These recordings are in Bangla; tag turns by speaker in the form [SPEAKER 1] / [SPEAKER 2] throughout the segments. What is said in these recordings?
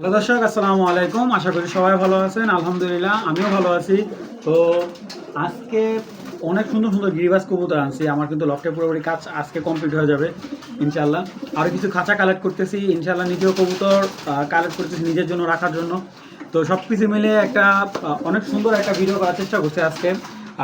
[SPEAKER 1] হ্যালো দর্শক, আসসালামু আলাইকুম। আশা করি সবাই ভালো আছেন। আলহামদুলিল্লাহ, আমিও ভালো আছি। তো আজকে অনেক সুন্দর সুন্দর গিরিবাস কবুতর আনছি। আমার কিন্তু লফটে পুরোপুরি কাজ আজকে কমপ্লিট হয়ে যাবে ইনশাল্লাহ আর কিছু খাঁচা কালেক্ট করতেছি। ইনশাল্লাহ নিজেও কবুতর কালেক্ট করতেছি নিজের জন্য, রাখার জন্য। তো সব কিছু মিলে একটা অনেক সুন্দর একটা ভিডিও করার চেষ্টা করছি আজকে।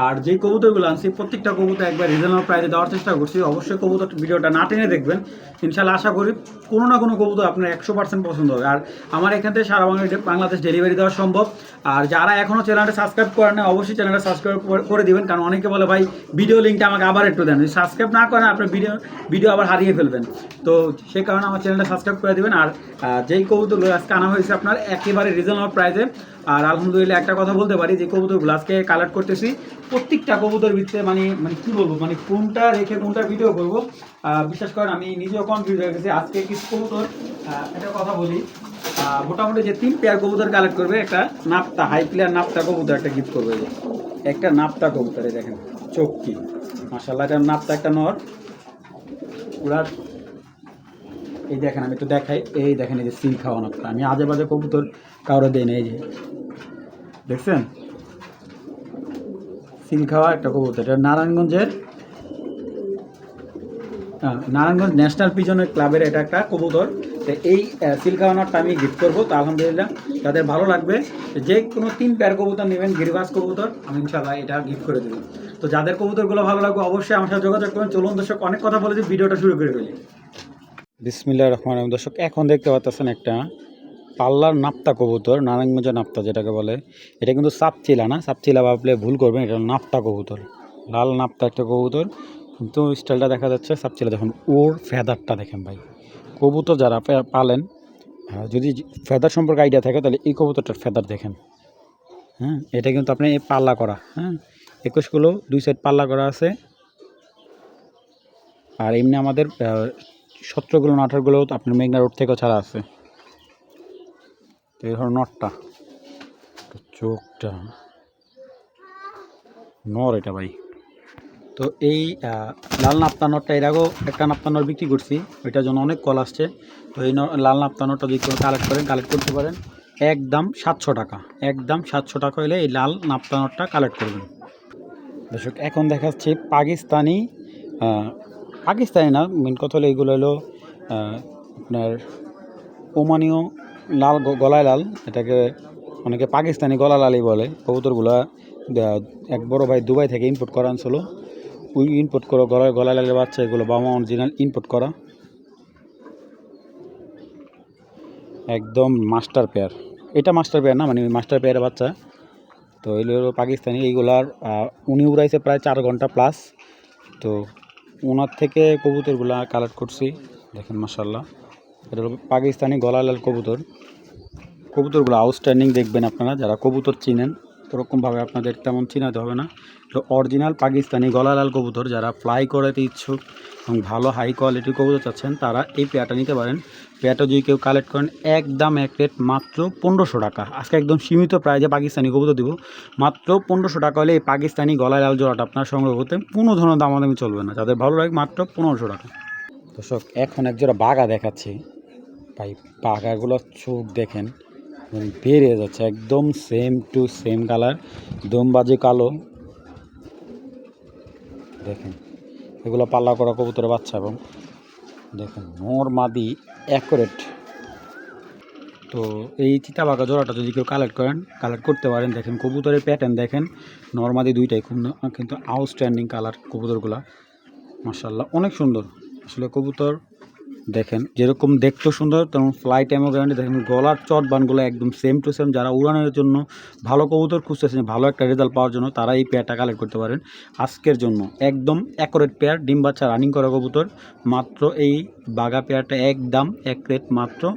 [SPEAKER 1] আর যেই কবুতরগুলো আনছি, প্রত্যেকটা কবুতর একবার রিজনাল প্রাইজে দেওয়ার চেষ্টা করছি। অবশ্যই কবুতর ভিডিওটা না টেনে দেখবেন। ইনশাল্লাহ আশা করি কোনো না কোনো কবুতর আপনার একশো পার্সেন্ট পছন্দ হবে। আর আমার এখান থেকে সারা বাংলা বাংলাদেশ ডেলিভারি দেওয়া সম্ভব। আর যারা এখনও চ্যানেলটা সাবস্ক্রাইব করেন না অবশ্যই চ্যানেলটা সাবস্ক্রাইব করে দিবেন। কারণ অনেকে বলে, ভাই ভিডিও লিঙ্কটা আমাকে আবার একটু দেন। সাবস্ক্রাইব না করেন, আপনার ভিডিও ভিডিও আবার হারিয়ে ফেলবেন। তো সেই কারণে আমার চ্যানেলটা সাবস্ক্রাইব করে দিবেন। আর যেই কবুতরগুলো আজকে আনা হয়েছে আপনার, একেবারে রিজনেবল প্রাইসে আর আলহামদুলিল্লাহ একটা কথা বলতে পারি, যে কবুতরগুলো আজকে কালেক্ট করতেছি প্রত্যেকটা কবুতর ভিতরে মানে মানে কি বলব মানে কোনটা রেখে কোনটা ভিডিও করব বিশ্বাস করেন আমি নিজেও কনফিউজ হয়ে গেছি। আজকে কিছু কবুতর একটা কথা বলি। মোটামুটি যে তিন পেয়ার কবুতর কালেক্ট করবে, একটা নাপ্তা হাই প্লেয়ার নাপ্তা কবুতর একটা গিফট করবে। একটা নাপ্তা কবুতর এই দেখেন চোখকি মাসাল্লাহ এটা নাপ্তা একটা নর। ওরা, এই দেখেন, আমি একটু দেখাই। এই দেখেন, এই যে সিল খাওয়া নাপ্তা আমি আজে বাজে কবুতর কারও দেই না এই যে দেখছেন? সিল খাওয়া একটা কবুতর, এটা নারায়ণগঞ্জের নারায়ণগঞ্জ ন্যাশনাল পিজনের ক্লাবের এটা একটা কবুতর। তো এই সিল খাওয়ানোরটা আমি গিফট করব, তো আলহামদুলিল্লাহ যাদের ভালো লাগবে। যে কোনো তিন প্যার কবুতর নেবেন, গিরিবাস কবুতর, আমি ইনশাল্লাহ এটা গিফট করে দেবো। তো যাদের কবুতরগুলো ভালো লাগবে অবশ্যই আমার সাথে যোগাযোগ করবেন চলুন দর্শক, অনেক কথা বলেছি, ভিডিওটা শুরু করে ফেলি। বিসমিল্লা রহমান রহিম। দর্শক, এখন দেখতে পাচ্ছেন একটা পাল্লার নাপ্তা কবুতর নারায়ণগঞ্জের নাপ্তা যেটাকে বলে, এটা কিন্তু সাপচিলা না। সাপচিলা ভাবলে ভুল করবেন, এটা নাপ্তা কবুতর। লাল নাপ্তা একটা কবুতর। কিন্তু স্টাইলটা দেখা যাচ্ছে সাপচিলা। দেখুন, ওর ফেদারটা দেখেন ভাই। কবুতর যারা পালেন যদি ফেদার সম্পর্কে আইডিয়া থাকে, তাহলে এই কবুতরটার ফেদার দেখেন। হ্যাঁ এটা কিন্তু আপনি পাল্লা করা হ্যাঁ। একুশগুলো দুই সাইড পাল্লা করা আছে। আর এমনি আমাদের সতেরোগুলো আঠারোগুলো আপনার মেঘনা রোড থেকেও ছাড়া আছে। এই ধরো নটটা। চোখটা নর এটা ভাই। তো এই লাল নাপ্তা নটটা এর আগেও একটা নাপ্তা নট বিক্রি করছি, ওইটার জন্য অনেক কল আসছে। তো এই লাল নাপ্তা নটটা যদি কালেক্ট করেন কালেক্ট করতে পারেন, একদম সাতশো টাকা, একদম সাতশো টাকা হলে এই লাল নাপ্তা নটটা কালেক্ট করবেন। দর্শক, এখন দেখাচ্ছি পাকিস্তানি পাকিস্তানি না মেন কথা হলো এইগুলো হলো আপনার ওমানীয় লাল গলায় লাল, এটাকে অনেকে পাকিস্তানি গলা লালই বলে। কবুতরগুলা এক বড় ভাই দুবাই থেকে ইম্পোর্ট করা আনছিল। ওই ইম্পোর্ট করা গলায় গলায় লালের বাচ্চা, এগুলো বাবা অরিজিনাল ইম্পোর্ট করা। একদম মাস্টার পেয়ার এটা মাস্টার পেয়ার না মানে মাস্টার পেয়ারের বাচ্চা। তো এগুলো পাকিস্তানি, এইগুলার উনি উড়াইছে প্রায় চার ঘণ্টা প্লাস তো ওনার থেকে কবুতরগুলা কালেক্ট করছি। দেখেন মাসাল্লাহ এটা হলো পাকিস্তানি গলালাল কবুতর। কবুতরগুলো আউটস্ট্যান্ডিং দেখবেন আপনারা, যারা কবুতর চিনেন, ওরকমভাবে আপনাদের তেমন চিনাতে হবে না। তো অরিজিনাল পাকিস্তানি গলালাল কবুতর, যারা ফ্লাই করাতে ইচ্ছুক এবং ভালো হাই কোয়ালিটির কবুতর চাচ্ছেন, তারা এই পেয়ারটা নিতে পারেন। পেয়ারটা যদি কেউ কালেক্ট করেন একদম এক রেট মাত্র পনেরোশো টাকা। আজকে একদম সীমিত প্রাইজে পাকিস্তানি কবুতর দিব। মাত্র পনেরোশো টাকা হলে এই পাকিস্তানি গলায় লাল জোড়াটা আপনার সংগ্রহ করতে কোনো ধরনের দামাদামি চলবে না। যাদের ভালো লাগে, মাত্র পনেরোশো টাকা। দর্শক, এখন এক জোড়া বাঘা দেখাচ্ছি। ভাই বাঘাগুলোর চোখ দেখেন মানে বেড়ে যাচ্ছে, একদম সেম টু সেম কালার দমবাজি কালো। দেখেন, এগুলো পাল্লা করা কবুতরের বাচ্চা এবং দেখেন, মোর মাদি অ্যাকুরেট তো এই চিতাবাঘা জোড়াটা যদি কেউ কালেক্ট করেন কালেক্ট করতে পারেন, দেখেন কবুতরের প্যাটার্ন দেখেন নর্মাদি দুইটাই খুব কিন্তু আউটস্ট্যান্ডিং কালার কবুতরগুলা মার্শাল্লাহ অনেক সুন্দর। আসলে কবুতর দেখেন, যেরকম দেখতে সুন্দর, তেমন ফ্লাইট টাইমও গ্যারান্টি দেখেন, গলার চট বানগুলো একদম সেম টু সেম যারা উড়ানোর জন্য ভালো কবুতর খুঁজতেছেন ভালো একটা রেজাল্ট পাওয়ার জন্য, তারা এই পেয়ারটা কালেক্ট করতে পারেন। আজকের জন্য একদম অ্যাকোরেট পেয়ার ডিম বাচ্চা রানিং করা কবুতর, মাত্র এই বাগা পেয়ারটা এক দাম, এক রেট মাত্র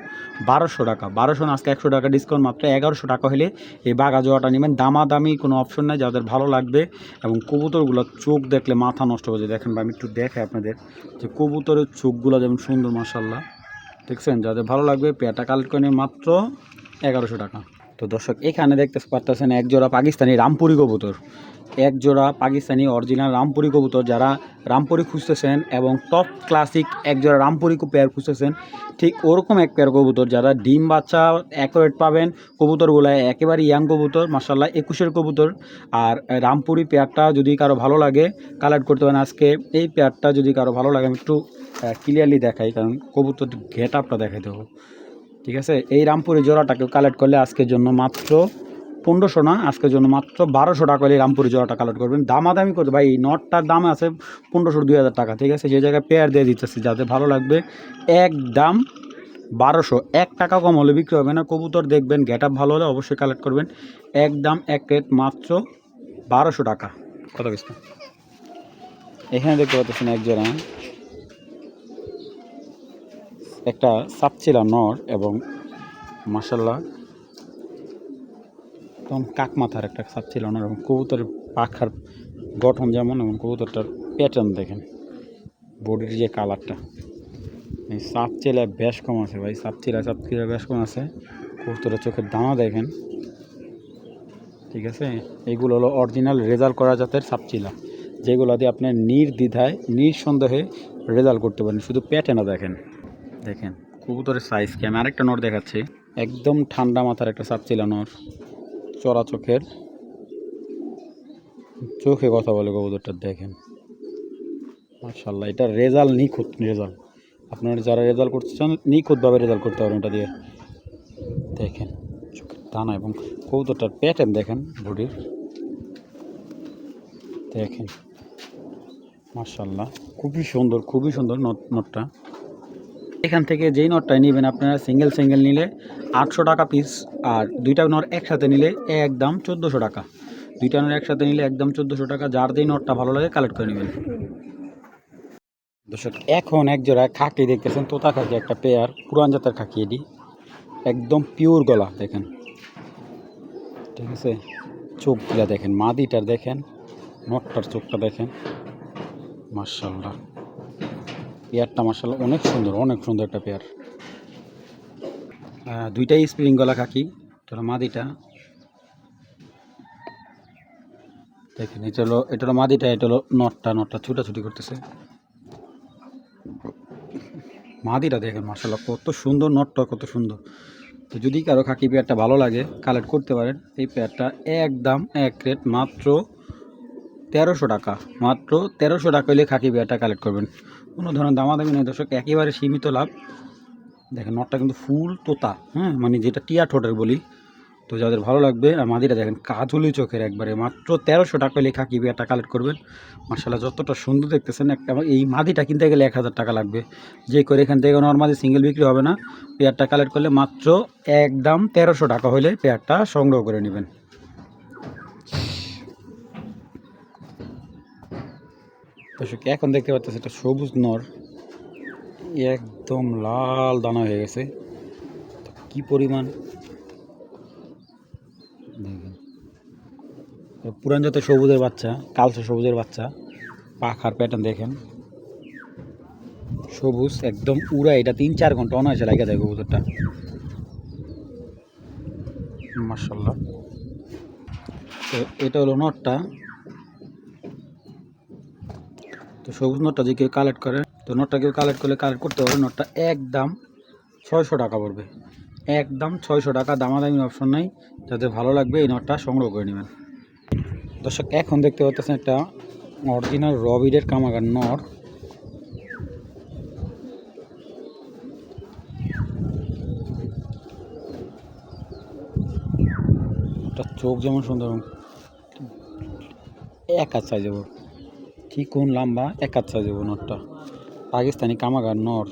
[SPEAKER 1] বারোশো টাকা। বারোশো না, আজকে একশো টাকা ডিসকাউন্ট মাত্র এগারোশো টাকা হলে এই বাগা জোয়াটা নেবেন। দামাদামি কোনো অপশন নাই, যাদের ভালো লাগবে। এবং কবুতরগুলো চোখ দেখলে মাথা নষ্ট হয়ে যায়। দেখেন বা আমি একটু দেখাই আপনাদের যে কবুতরের চোখগুলো যেমন সুন্দর মাসাল্লাহ দেখছেন? যাদের ভালো লাগবে, পেয়ারটা কালেক্ট করে মাত্র এগারোশো টাকা। তো দর্শক, এখানে দেখতে পারতেছেন এক জোড়া পাকিস্তানি রামপুরি কবুতর। এক জোড়া পাকিস্তানি অরিজিনাল রামপুরি কবুতর যারা রামপুরি খুঁজতেছেন এবং টপ ক্লাসিক এক জোড়া রামপুরি পেয়ার খুঁজতেছেন, ঠিক ওরকম এক পেয়ার কবুতর যারা ডিম বাচ্চা অ্যাকোরেট পাবেন, কবুতরগুলো একেবারে ইয়াং কবুতর মাসাল্লাহ একুশের কবুতর। আর রামপুরি পেয়ারটা যদি কারও ভালো লাগে কালেক্ট করতে পারেন। আজকে এই পেয়ারটা যদি কারও ভালো লাগে, আমি একটু ক্লিয়ারলি দেখাই, কারণ কবুতর গেট আপটা দেখাই দেবো। ঠিক আছে? এই রামপুরি জোড়াটাকে কালেক্ট করলে আজকের জন্য মাত্র পনেরোশো না? আজকের জন্য মাত্র বারোশো টাকা হলে রামপুরি জোড়াটা কালেক্ট করবেন। দামাদামি করতে ভাই, এই নটটার দাম আছে পনেরোশো দুই হাজার টাকা, ঠিক আছে? সেই জায়গায় পেয়ার দিয়ে দিতেছি, যাতে ভালো লাগবে। এক দাম বারোশো। এক টাকা কম হলে বিক্রি হবে না। কবুতর দেখবেন গেট আপ ভালো হলে অবশ্যই কালেক্ট করবেন। এক দাম, এক রেট মাত্র বারোশো টাকা। কত কিছু এখানে দেখতে পাচ্ছেন এক জোড়া। একটা সাপচিলা নর এবং মাসাল্লাহ একদম কাক মাথার একটা সাপচিলা নর এবং কবুতরের পাখার গঠন যেমন এবং কবুতরটার প্যাটার্ন দেখেন। বডির যে কালারটা এই সাপ চেলায় বেশ কম আছে ভাই সাপ চেলায় সাপ চেলায় বেশ কম আছে। কবুতরের চোখের দানা দেখেন। ঠিক আছে? এইগুলো হলো অরিজিনাল রেজাল্ট করা জাতের সাপচিলা যেগুলো দিয়ে আপনি নির্দ্বিধায়, নিঃসন্দেহে রেজাল্ট করতে পারেন। শুধু প্যাটার্নও দেখেন। দেখেন, কবুতরের সাইজ কি? আমি আরেকটা নর দেখাচ্ছি। একদম ঠান্ডা মাথার একটা সাপচিলা নর। চড়া চোখের। চোখে কথা বলে কবুতরটা, দেখেন। মার্শাল্লাহ এটা রেজাল্ট নিখুঁত, রেজাল্ট। আপনারা যারা রেজাল্ট করতে চান, নিখুঁতভাবে রেজাল্ট করতে পারেন এটা দিয়ে। দেখেন, চোখের দানা এবং কবুতরটার প্যাটার্ন দেখেন, বডির। দেখেন মার্শাল্লাহ খুবই সুন্দর খুবই সুন্দর নট নটটা এখান থেকে যেই নটটাই নেবেন আপনারা সিঙ্গেল সিঙ্গেল নিলে আটশো টাকা পিস আর দুইটা নট একসাথে নিলে একদম চোদ্দোশো টাকা। দুইটা নট একসাথে নিলে একদম চোদ্দোশো টাকা, যার যেই নটটা ভালো লাগে কালেক্ট করে নেবেন। দর্শক, এখন এক জোড়া খাকি দেখতেছেন, তোতা খাকি একটা পেয়ার পুরান জাতের খাকি এটি। একদম পিওর গলা, দেখেন। ঠিক আছে? চোখগুলা দেখেন, মাদিটার দেখেন, নটটার চোখটা দেখেন। মার্শাল্লাহ পেয়ারটা মার্শাল্লাহ অনেক সুন্দর অনেক সুন্দর একটা পেয়ার। দুইটাই স্প্রিং গলা এটা হলো মাদিটা। দেখেন, এটা হলো এটা হলো মাদিটা, এটা হলো নটটা নটটা ছুটাছুটি করতেছে। মাদিটা দেখেন মার্শাল্লাহ কত সুন্দর, নটটা কত সুন্দর। তো যদি কারও খাকি পেয়ারটা ভালো লাগে, কালেক্ট করতে পারেন, এই পেয়ারটা একদম এক রেট মাত্র তেরোশো টাকা। মাত্র তেরোশো টাকা হলে খাকি পেয়ারটা কালেক্ট করবেন। কোনো ধরনের দামাদামি নেই। দর্শক, একেবারে সীমিত লাভ। দেখেন, নটটা কিন্তু ফুল তোতা হ্যাঁ? মানে যেটা টিয়া ঠোঁটের বলি। তো যাদের ভালো লাগবে, আর মাদিটা দেখেন কাজলি চোখের একবারে। মাত্র তেরোশো টাকা হলে খাকি পেয়ারটা কালেক্ট করবেন। মার্শাল্লাহ যতটা সুন্দর দেখতেছেন, একটা এই মাদিটা কিনতে গেলে এক হাজার টাকা লাগবে। যে করে এখান থেকে নর্মালি সিঙ্গেল বিক্রি হবে না। পেয়ারটা কালেক্ট করলে মাত্র একদম তেরোশো টাকা হলে পেয়ারটা সংগ্রহ করে নেবেন। দর্শক, এখন দেখতে পাচ্ছেন এটা সবুজ নর। একদম লাল দানা হয়ে গেছে। কি পরিমাণ? পুরান জাতের সবুজের বাচ্চা, কালচে সবুজের বাচ্চা। পাখার প্যাটার্ন দেখেন। সবুজ একদম উড়া, এটা তিন চার ঘণ্টা অনায়াসে লাগে যায় কবুতরটা। মার্শাল্লাহ তো এটা হলো নটটা তো সবুজ নোটটা যে কেউ কালেক্ট করে, তো নোটটা কেউ কালেক্ট করলে কালেক্ট করতে পারবে। নোটটা একদম ছয়শো টাকা পড়বে। একদম ছয়শো টাকা, দামাদামি অপশন নাই। যাদের ভালো লাগবে, এই নোটটা সংগ্রহ করে নেবেন। দর্শক, এখন দেখতে পাচ্ছেন একটা অরিজিনাল রবিডের কামাগার নর চোখ যেমন সুন্দর, এক সাইজ যাব চিকন লম্বা এক হাত সাইজ যাব নরটা পাকিস্তানি কামাগার, নর।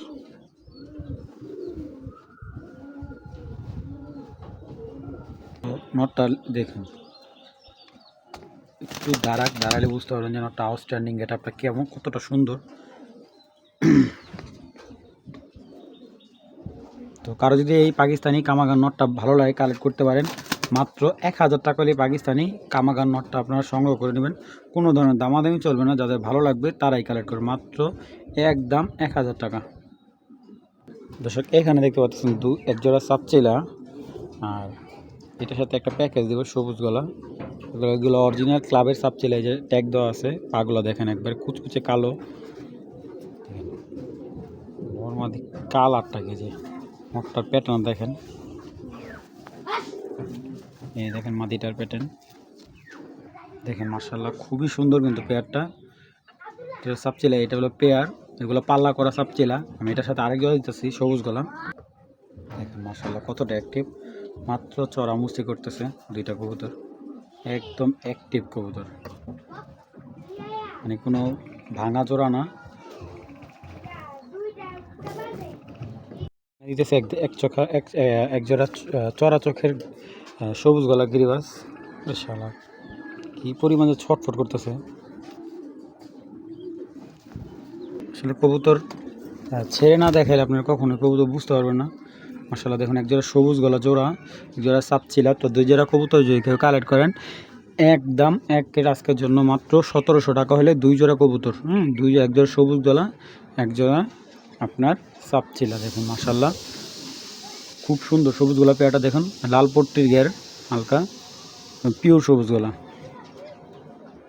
[SPEAKER 1] নটটা দেখুন। একটু দাঁড়াক, দাঁড়ালে বুঝতে পারবেন যে নটটা আউটস্ট্যান্ডিং এটা আপনার কেমন, কতটা সুন্দর। তো কারও যদি এই পাকিস্তানি কামাগার নটটা ভালো লাগে, কালেক্ট করতে পারেন। মাত্র এক হাজার টাকা হলে পাকিস্তানি কামাগার নটটা আপনারা সংগ্রহ করে নেবেন। কোনো ধরনের দামাদামি চলবে না, যাদের ভালো লাগবে তারাই কালেক্ট করবে। মাত্র এক দাম এক হাজার টাকা। দর্শক, এখানে দেখতে পাচ্ছেন দু এক জোড়া সাপচিলা আর এটার সাথে একটা প্যাকেজ দেবো, সবুজ গলা। এগুলো অরিজিনাল ক্লাবের সাপ যে ট্যাগ দেওয়া আছে, পাগুলো দেখেন একবার, কুচকুচে কালো। কাল আটটা কেজি মোটটার প্যাটার্ন দেখেন। এই দেখেন মাদিটার প্যাটার্ন দেখেন মার্শাল্লাহ খুবই সুন্দর কিন্তু পেয়ারটা এটা সাপচিলা, এটা হলো পেয়ার এগুলো পাল্লা করা সাপচিলা। আমি এটার সাথে আরেক জোড়া দিতেছি, সবুজ গলা দেখেন মার্শাল্লাহ কতটা অ্যাক্টিভ মাত্র চড়া মুস্তি করতেছে দুইটা কবুতর। একদম অ্যাক্টিভ কবুতর। মানে কোনো ভাঙা জোড়া না। দিতেছে এক চোখা এক জোড়া চড়া চোখের সবুজ গলা গিরিবাস। শালা কি পরিমাণে ছটফট করতেছে। আসলে কবুতর আহ, ছেড়ে না দেখাইলে আপনারা কখনো কবুতর বুঝতে পারবেন না। মাসাল্লাহ দেখুন এক জোড়া সবুজ গলা জোড়া এক জোড়া সাপচিলা তো দুই জোড়া কবুতর যদি কেউ কালেক্ট করেন একদম একের আজকের জন্য মাত্র সতেরোশো টাকা হলে দুই জোড়া কবুতর হুম দুই এক জোড়া সবুজ গলা এক জোড়া আপনার সাপচিলা দেখুন মাসাল্লাহ খুব সুন্দর সবুজ গোলা পেয়ারটা দেখুন। লাল পট্টির গের হালকা পিওর সবুজ গোলা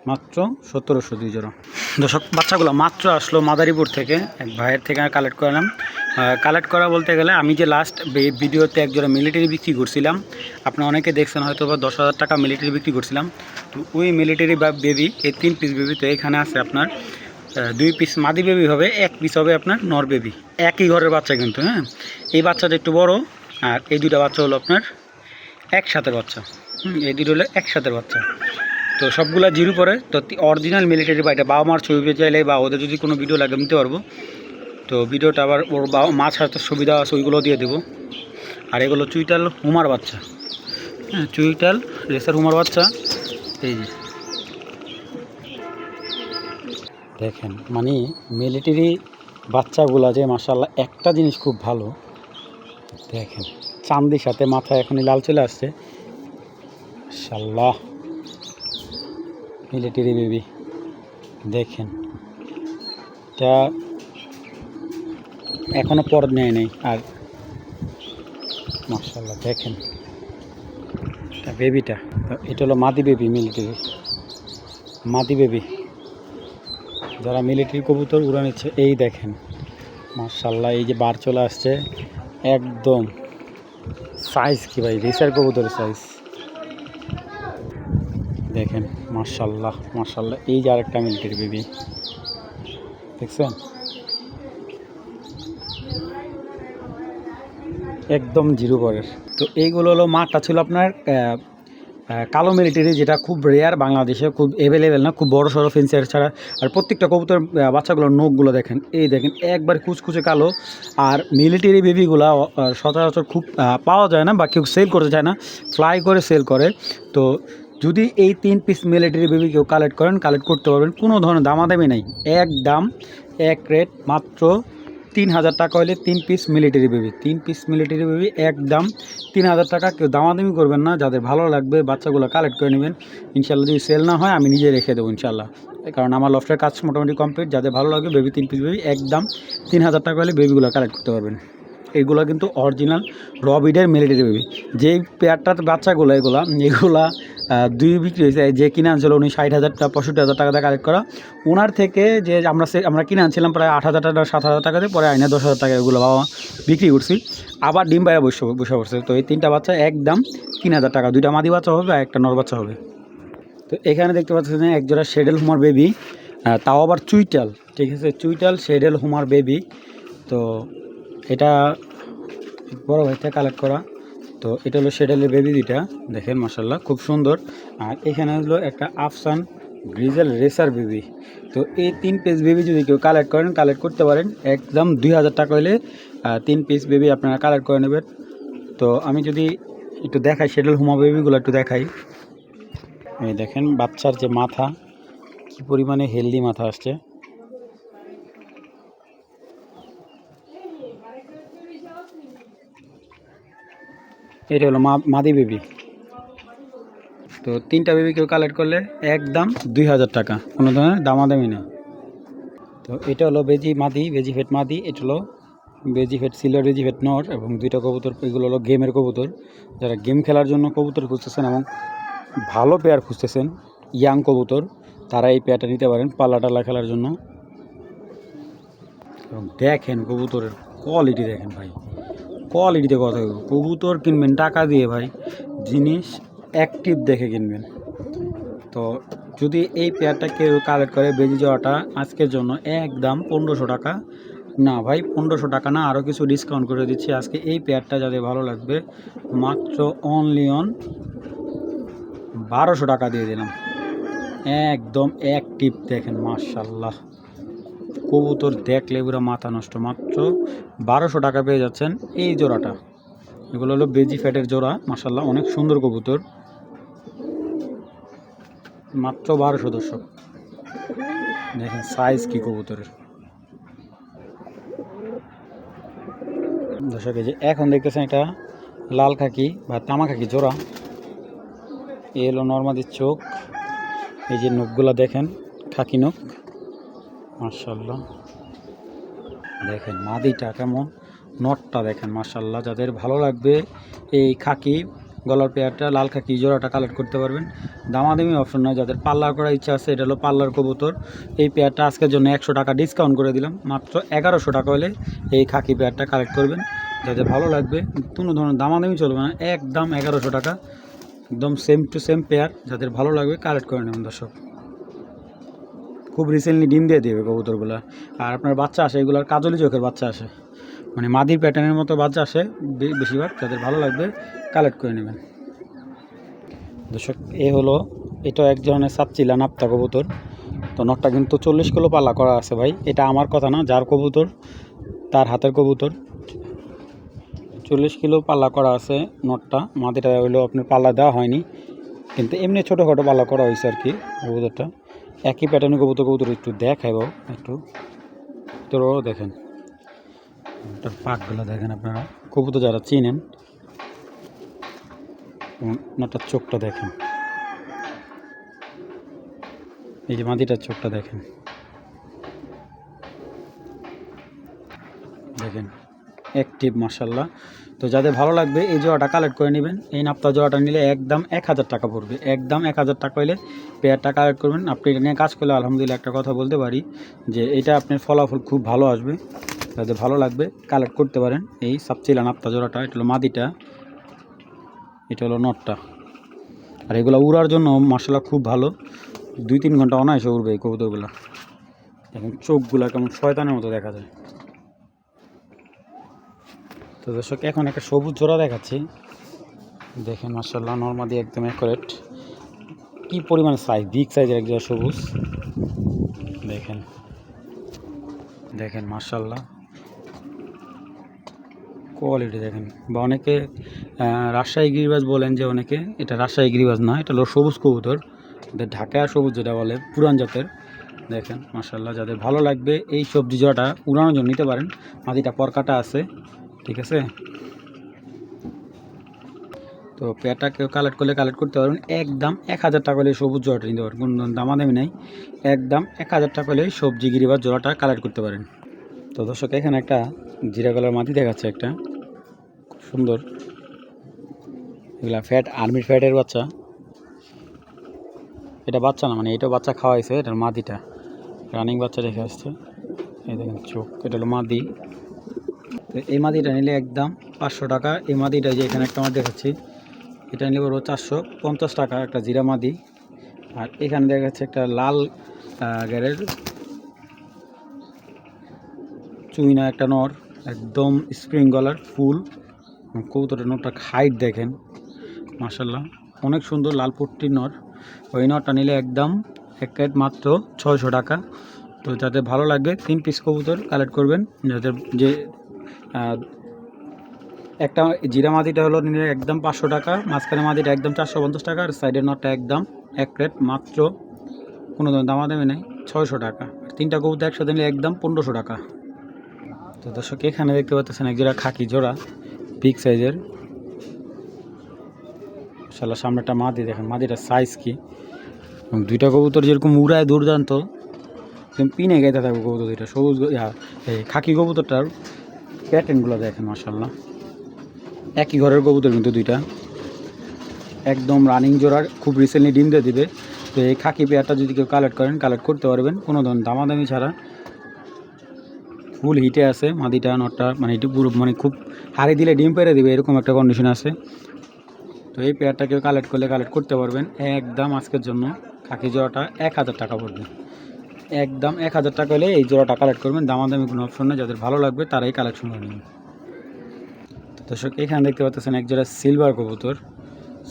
[SPEAKER 1] মাত্র সতেরোশো দুই জোড়া। দর্শক, বাচ্চাগুলো মাত্র আসলো মাদারীপুর থেকে, এক ভাইয়ের থেকে কালেক্ট করলাম কালেক্ট করা বলতে গেলে আমি যে লাস্ট ভিডিওতে এক জোড়া মিলিটারি বিক্রি করছিলাম আপনারা অনেকে দেখছেন হয়তো বা দশ হাজার টাকা মিলিটারি বিক্রি করছিলাম। তো ওই মিলিটারি বা বেবি এই তিন পিস বেবি তো এখানে আছে আপনার দুই পিস মাদি বেবি হবে, এক পিস হবে আপনার নর বেবি একই ঘরের বাচ্চা কিন্তু হ্যাঁ? এই বাচ্চাটা একটু বড় আর এই দুইটা বাচ্চা হলো আপনার একসাথে বাচ্চা। হুম, এই দুটো হলো একসাথে বাচ্চা। তো সবগুলা জিরো পরে, তো অরিজিনাল মিলিটারি বা এটা বাবা মার ছবি পেয়ে চাইলে বা ওদের যদি কোনো ভিডিও লাগে নিতে পারব। তো ভিডিওটা আবার ওর বাবা মাছ হাতে সুবিধা আছে, ওইগুলো দিয়ে দেবো। আর এগুলো চুইটাল হুমার বাচ্চা। হ্যাঁ চুইটাল রেসার হুমার বাচ্চা। এই যে। দেখেন মানে মিলিটারি বাচ্চাগুলা যে মাসাল্লাহ একটা জিনিস খুব ভালো দেখেন চান্দির সাথে মাথা এখনই লাল চলে আসছে। মাশাল্লাহ মিলিটারি বেবি দেখেন, এটা এখনও পর নেয় নেই, আর মার্শাল্লাহ দেখেন। বেবিটা এটা হলো মাদি বেবি মিলিটারি মাদি বেবি যারা মিলিটারি কবুতর উড়ান এই দেখেন মার্শাল্লাহ এই যে বার চলে আসছে। একদম। সাইজ কি ভাই? রিসার কবুতরের সাইজ দেখেন মার্শাল্লাহ মার্শাল্লাহ এই যে আরেকটা মিলিটারি বেবি দেখছেন? একদম জিরো করে তো এইগুলো হলো মাঠটা ছিল আপনার কালো মিলিটারি যেটা খুব রেয়ার বাংলাদেশে, খুব অ্যাভেলেবেল না, খুব বড় সড়ো ফেন্সিয়ার ছাড়া। আর প্রত্যেকটা কবুতর বাচ্চাগুলোর নখগুলো দেখেন, এই দেখেন, একবার কুচকুচে কালো। আর মিলিটারি বেবিগুলা সচরাচর খুব পাওয়া যায় না বা কেউ সেল করতে চায় না ফ্লাই করে সেল করে। তো যদি এই তিন পিস মিলিটারি বেবি কেউ কালেক্ট করেন কালেক্ট করতে পারবেন, কোনো ধরনের দামাদামি নেই। এক দাম, এক রেট মাত্র তিন হাজার টাকা হলে তিন পিস মিলিটারি বেবি তিন পিস মিলিটারি বেবি এক দাম তিন হাজার টাকা। কেউ দামাদামি করবেন না, যাদের ভালো লাগবে বাচ্চাগুলো কালেক্ট করে নেবেন। ইনশাল্লাহ যদি সেল না হয়, আমি নিজে রেখে দেবো ইনশাল্লাহ। কারণ আমার লফটের কাজ মোটামুটি কমপ্লিট যাদের ভালো লাগবে বেবি তিন পিস বেবি একদম তিন হাজার টাকা হলে বেবিগুলো কালেক্ট করতে পারবেন। এইগুলো কিন্তু অরিজিনাল রবিডের মিলিটারি বেবি যেই পেয়ারটার বাচ্চাগুলো, এগুলা এগুলা দুই বিক্রি হয়েছে যে কিনে আনছিল উনি ষাট হাজার টাকা, পঁয়ষট্টি হাজার টাকা দিয়ে কালেক্ট করা। ওনার থেকে যে আমরা সে, আমরা কিনে আনছিলাম প্রায় আট হাজার টাকা, সাত হাজার টাকা দিয়ে পরে আইনে দশ হাজার টাকা এগুলো বাবা বিক্রি করছি। আবার ডিম বাইরে বসে বসে পড়ছে। তো এই তিনটা বাচ্চা একদম তিন হাজার টাকা। দুইটা মাদি বাচ্চা হবে, আর একটা নর বাচ্চা হবে। তো এখানে দেখতে পাচ্ছেন এক জোড়া শেডেল হুমার বেবি তাও আবার চুইটাল, ঠিক আছে? চুইটাল শেডেল হুমার বেবি তো এটা বড় ভাইটা কালেক্ট করা। তো এটা হলো শেডেলের বেবি দুইটা। দেখেন মাসাল্লাহ খুব সুন্দর। আর এখানে হলো একটা আফসান গ্রিজেল রেসার বেবি তো এই তিন পিস বেবি যদি কেউ কালেক্ট করেন কালেক্ট করতে পারেন। একদম দুই হাজার টাকা হলে তিন পিস বেবি আপনারা কালেক্ট করে নেবেন। তো আমি যদি একটু দেখাই শেডেল হুমা বেবিগুলো একটু দেখাই। এই দেখেন, বাচ্চার যে মাথা, কি পরিমাণে হেলদি মাথা আসছে। এটা হলো মাদি বেবি। তো তিনটা বেবি কেউ কালেক্ট করলে একদম দুই হাজার টাকা। কোনো ধরনের দামাদামি নেই। তো এটা হলো বেজি মাদি বেজি ফেট মাদি, এটা হলো বেজিফেট সিলভার বেজিফেট নর এবং দুইটা কবুতর, এগুলো হলো গেমের কবুতর। যারা গেম খেলার জন্য কবুতর খুঁজতেছেন এবং ভালো পেয়ার খুঁজতেছেন ইয়াং কবুতর, তারা এই পেয়ারটা নিতে পারেন পাল্লা টাল্লা খেলার জন্য। এবং দেখেন কবুতরের কোয়ালিটি দেখেন ভাই। কোয়ালিটিতে কথা কবুতর কিনবেন, টাকা দিয়ে ভাই। জিনিস অ্যাক্টিভ দেখে কিনবেন। তো যদি এই পেয়ারটা কেউ কালেক্ট করে বেজি যাওয়াটা আজকের জন্য একদম পনেরোশো টাকা। না ভাই, পনেরোশো টাকা না আরও কিছু ডিসকাউন্ট করে দিচ্ছি। আজকে এই পেয়ারটা যাদের ভালো লাগবে, মাত্র অনলি অন বারোশো টাকা দিয়ে দিলাম। একদম অ্যাক্টিভ দেখেন মার্শাল্লাহ কবুতর দেখলে পুরো মাথা নষ্ট। মাত্র বারোশো টাকা পেয়ে যাচ্ছেন এই জোড়াটা। এগুলো হলো বেজি ফ্যাটের জোড়া মাসাল্লাহ অনেক সুন্দর কবুতর। মাত্র বারোশো দর্শক। দেখেন সাইজ কি কবুতরের। দর্শক যে এখন দেখতেছেন এটা লাল খাকি বা তামা খাকি জোড়া। এ হলো নর্মাদির চোখ। এই যে নখগুলা দেখেন, খাকি নখ। মার্শাল্লাহ দেখেন মাদিটা কেমন, নটটা দেখেন মার্শাল্লাহ যাদের ভালো লাগবে এই খাকি গলার পেয়ারটা, লাল খাকি জোড়াটা কালেক্ট করতে পারবেন। দামাদামি অপশন নয়, যাদের পার্লার করার ইচ্ছা আছে, এটা হলো পার্লার কবুতর। এই পেয়ারটা আজকের জন্য একশো টাকা ডিসকাউন্ট করে দিলাম, মাত্র এগারোশো টাকা হলে এই খাকি পেয়ারটা কালেক্ট করবেন। যাদের ভালো লাগবে, কোনো ধরনের দামাদামি চলবে না, একদম এগারোশো টাকা, একদম সেম টু সেম পেয়ার, যাদের ভালো লাগবে কালেক্ট করে নেবেন দর্শক। খুব রিসেন্টলি ডিম দিয়ে দেবে কবুতরগুলো। আর আপনার বাচ্চা আসে, এগুলোর কাজলি চোখের বাচ্চা আসে। মানে মাদির প্যাটার্নের মতো বাচ্চা আসে বেশিরভাগ, যাদের ভালো লাগবে কালেক্ট করে নেবেন। দর্শক, এ হলো, এটা এক ধরনের সাপচিলা নাপ্তা কবুতর। তো নটটা কিন্তু চল্লিশ কিলো পাল্লা করা আছে ভাই। এটা আমার কথা না, যার কবুতর, তার হাতের কবুতর। চল্লিশ কিলো পাল্লা করা আছে নটটা মাদিটা হইল আপনার পাল্লা দেওয়া হয়নি। কিন্তু এমনি ছোটোখাটো পাল্লা করা হয়েছে আর কি কবুতরটা। একই প্যাটার্নের কবুতর কবুতর একটু দেখাইব, একটু। তোরও দেখেন। ওটার পাকগুলো দেখেন আপনারা। কবুতর যারা চিনেন ওনারটার চোখটা দেখেন। এই যে মাদিটার চোখটা দেখেন। দেখেন অ্যাক্টিভ মাসাল্লাহ তো যাদের ভালো লাগবে, এই জোড়াটা কালেক্ট করে নেবেন। এই নাপ্তা জোড়াটা নিলে একদম এক হাজার টাকা পড়বে। একদম এক হাজার টাকা হলে পেয়ারটা কালেক্ট করবেন। আপনি এটা নিয়ে কাজ করলে আলহামদুলিল্লাহ একটা কথা বলতে পারি যে এটা আপনার ফলাফল খুব ভালো আসবে। যাদের ভালো লাগবে কালেক্ট করতে পারেন। এই সাবচিলা নাপ্তা জোড়াটা, এটা হলো মাদিটা, এটা হলো নটটা। আর এগুলো উড়ার জন্য মশলা খুব ভালো। দুই তিন ঘণ্টা অনায়াসে উড়বে এই কবুতরগুলো। এখন চোখগুলো কেমন শয়তানের মতো দেখা যায়। তো দর্শক, এখন একটা সবুজ জোড়া দেখাচ্ছি। দেখেন মার্শাল্লাহ নর্মাদি একদম অ্যাকোরেট কী পরিমাণ সাইজ বিগ সাইজের এক জোড়া সবুজ। দেখেন দেখেন মার্শাল্লাহ কোয়ালিটি দেখেন। বা অনেকে রাজশাহী গিরিবাজ বলেন যে অনেকে, এটা রাজশাহী গিরিবাজ না, এটা হলো সবুজ কবুতর। ঢাকা সবুজ যেটা বলে, পুরান জাতের। দেখেন মার্শাল্লাহ যাদের ভালো লাগবে, এই সবজি জোড়াটা উড়ানোর জন্য নিতে পারেন। মাটিটা পরকাটা আছে। ঠিক আছে? তো পেয়ারটা কেউ কালেক্ট করলে কালেক্ট করতে পারবেন। একদম এক হাজার টাকা হলে সবুজ জোড়াটা নিতে পারেন কোনো দামাদামি নেই। একদম এক হাজার টাকা হলে সবজি গিরিবাজ জোড়াটা কালেক্ট করতে পারেন। তো দর্শক, এখানে একটা জিরা কালার মাটি দেখাচ্ছে একটা। খুব সুন্দর। এগুলা ফ্যাট আর্মির ফ্যাটের বাচ্চা। এটা বাচ্চা না মানে এটা বাচ্চা খাওয়াইছে, এটার মাদিটা রানিং বাচ্চা রেখে আসছে। এই দেখেন চোখ, এটা হলো মাদি এই মাদিটা নিলে একদম পাঁচশো টাকা। এই মাদিটা যে এখানে একটা আমার দেখাচ্ছি, এটা নিলে বলব চারশো পঞ্চাশ টাকা একটা জিরা মাদি। আর এখানে দেখা যাচ্ছে একটা লাল গ্যারের চুইনা একটা নর, একদম স্প্রিং গলার ফুল। কবুতরের নরটা হাইট দেখেন মাসাল্লাহ অনেক সুন্দর লাল পট্টির নর। ওই নরটা নিলে একদম এক প্লেট মাত্র ছয়শো টাকা। তো যাদের ভালো লাগবে, তিন পিস কবুতর কালেক্ট করবেন। যাদের যে একটা জিরা মাটিটা হলো নিলে একদম পাঁচশো টাকা, মাঝখানে মাটিটা একদম চারশো পঞ্চাশ টাকা, আর সাইডের নটটা একদম এক প্লেট মাত্র কোনো দামাদামি নেই, ছয়শো টাকা। আর তিনটা কবুতর একসাথে নিলে একদম পনেরোশো টাকা। তো দর্শক, এখানে দেখতে পাচ্ছেন এক জোড়া খাকি জোড়া বিগ সাইজের শালা সামনেটা মাদি দেখেন মাদিটার সাইজ কি? এবং দুইটা কবুতর যেরকম উড়ায় দুর্দান্ত পিনে গেতে থাকবে কবুতর দুইটা সবুজ এই খাকি কবুতরটার প্যাটার্নগুলো দেখেন মাসাল্লাহ একই ঘরের কবুতর কিন্তু দুইটা। একদম রানিং জোড়ার, খুব রিসেন্টলি ডিম দিয়ে দিবে। তো এই খাকি পেয়ারটা যদি কেউ কালেক্ট করেন কালেক্ট করতে পারবেন, কোনো ধরনের দামাদামি ছাড়া। ফুল হিটে আছে, মাদিটা, নটটা মানে এটি পুরো মানে খুব হারে দিলে ডিম পেরে দিবে, এরকম একটা কন্ডিশন আছে। তো এই পেয়ারটা কেউ কালেক্ট করলে কালেক্ট করতে পারবেন, একদম আজকের জন্য। খাকি জোড়াটা এক হাজার টাকা পড়বে। একদম এক হাজার টাকা হলে এই জোড়াটা কালেক্ট করবেন। দামাদামি কোনো অপশন নেই, যাদের ভালো লাগবে তারাই কালেকশন করে নেবেন। দর্শক, এখানে দেখতে পাচ্ছেন এক জোড়া সিলভার কবুতর।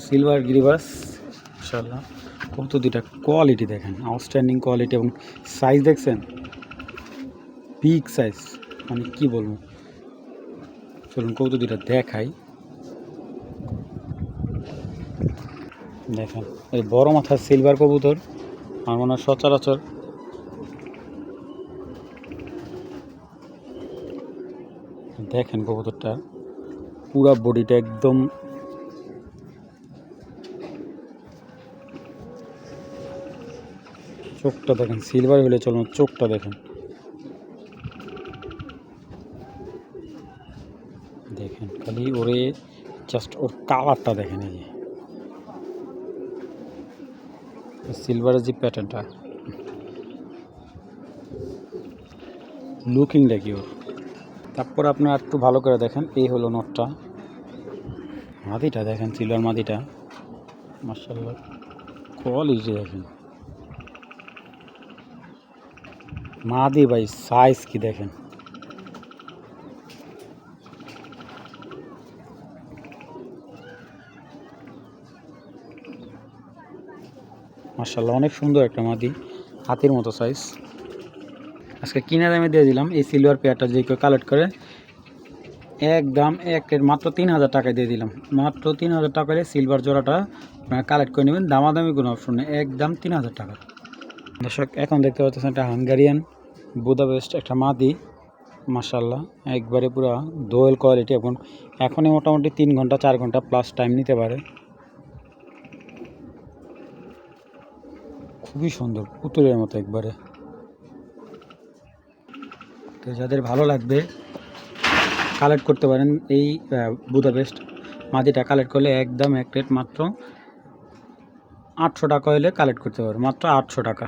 [SPEAKER 1] সিলভার গিরিবাস মাশাল্লাহ কবুতর দুইটা কোয়ালিটি দেখেন আউটস্ট্যান্ডিং কোয়ালিটি এবং সাইজ দেখছেন? বিগ সাইজ মানে কি বলব? চলুন কবুতর দুইটা দেখাই। দেখেন, এই বড় মাথার সিলভার কবুতর, আমার মনে হয় সচরাচর দেখেন কবুতরটা। পুরা বডিটা একদম চোখটা দেখেন সিলভার হলে চলুন চোখটা দেখেন। দেখেন, খালি ওরে জাস্ট ওর কালারটা দেখেন এই যে। সিলভারের যে প্যাটার্নটা লুকিংটা কি ওর তারপর আপনার একটু ভালো করে দেখেন, এই হলো নটটা। মাদিটা দেখেন সিলভার মাদিটা। মার্শাল্লাহ কোয়ালিটি দেখেন। মাদি ভাই সাইজ কি দেখেন? মার্শাল্লাহ অনেক সুন্দর একটা মাদি, হাতির মতো সাইজ আজকে কিনে দামে দিয়ে দিলাম। এই সিলভার পেয়ারটা যে কেউ কালেক্ট করে, একদম একের মাত্র তিন হাজার টাকায় দিয়ে দিলাম। মাত্র তিন হাজার টাকায় সিলভার জোড়াটা আপনারা কালেক্ট করে নেবেন। দামাদামি কোনো অপশন নেই এক দাম তিন হাজার টাকা। দর্শক, এখন দেখতে পাচ্ছেন একটা হাঙ্গারিয়ান বুদাবেস্ট একটা মাদি। মাসাল্লাহ একবারে পুরো দোয়েল কোয়ালিটি এখন, এখনই মোটামুটি তিন ঘণ্টা, চার ঘণ্টা প্লাস টাইম নিতে পারে। খুবই সুন্দর, পুতুলের মতো একবারে। তো যাদের ভালো লাগবে কালেক্ট করতে পারেন এই বুদাবেস্ট মাটিটা কালেক্ট করলে একদম এক রেট মাত্র আটশো টাকা হলে কালেক্ট করতে পারবেন মাত্র আটশো টাকা।